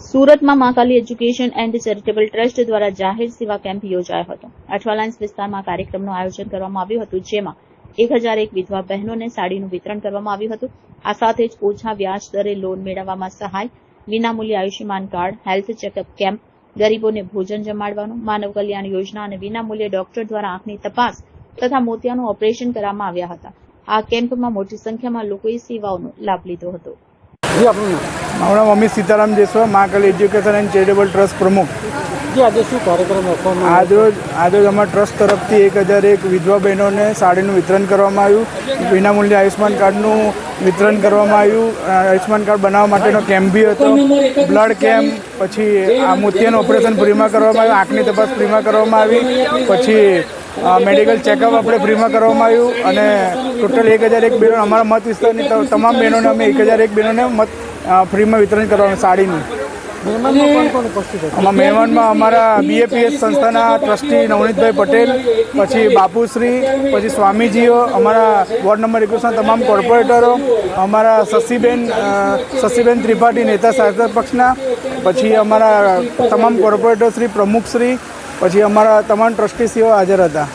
સુરતમાં Mahakali education and charitable trust દ્વારા જાહેર સેવા કેમ્પ યોજાયો હતો. અઠવાલાઇન્સ વિસ્તારમાં કાર્યક્રમનું આયોજન કરવામાં આવ્યું હતું, જેમાં એક હજાર એક વિધવા બહેનોને સાડીનું વિતરણ કરવામાં આવ્યું હતું. આ સાથે જ ઓછા વ્યાજ દરે લોન મેળવવામાં સહાય, વિનામૂલ્ય Ayushman card, health checkup camp, ગરીબોને ભોજન જમાડવાનું, માનવ કલ્યાણ યોજના અને વિનામૂલ્યે ડોક્ટર દ્વારા આંખની તપાસ તથા મોતિયાનું ઓપરેશન કરવામાં આવ્યા હતા. આ કેમ્પમાં મોટી સંખ્યામાં લોકોએ સેવાઓનો લાભ લીધો હતો. જી આપણું મારું નામ Amit Sitaram Jeswa Mahakal education and charitable trust પ્રમુખ. જી આજે શું કાર્યક્રમ રાખવામાં આજરોજ આજરોજ અમારા ટ્રસ્ટ તરફથી એક હજાર એક વિધવા બહેનોને સાડીનું વિતરણ કરવામાં આવ્યું. વિનામૂલ્ય આયુષ્યમાન કાર્ડનું વિતરણ કરવામાં આવ્યું. આયુષ્યમાન કાર્ડ બનાવવા માટેનો કેમ્પ બી હતો. બ્લડ કેમ્પ પછી આ મોતિયાનું ઓપરેશન ફ્રીમાં કરવામાં આવ્યું આંખની તપાસ ફ્રીમાં કરવામાં આવી. પછી મેડિકલ ચેકઅપ આપણે ફ્રીમાં કરવામાં આવ્યું અને ટોટલ એક હજાર એક બહેનો અમારા મત વિસ્તારની તમામ બહેનોને અમે એક હજાર એક બહેનોને મત ફ્રીમાં વિતરણ કરવાનું સાડીનું. આમાં મહેમાનમાં અમારા બીએપીએસ સંસ્થાના ટ્રસ્ટી નવનીતભાઈ પટેલ પછી બાપુશ્રી પછી સ્વામીજીઓ અમારા વોર્ડ નંબર એકવીસના તમામ કોર્પોરેટરો અમારા શશીબેન શશીબેન ત્રિપાઠી નેતા શાસક પક્ષના પછી અમારા તમામ કોર્પોરેટરશ્રી પ્રમુખશ્રી પછી અમારા તમામ ટ્રસ્ટીસીઓ હાજર હતા.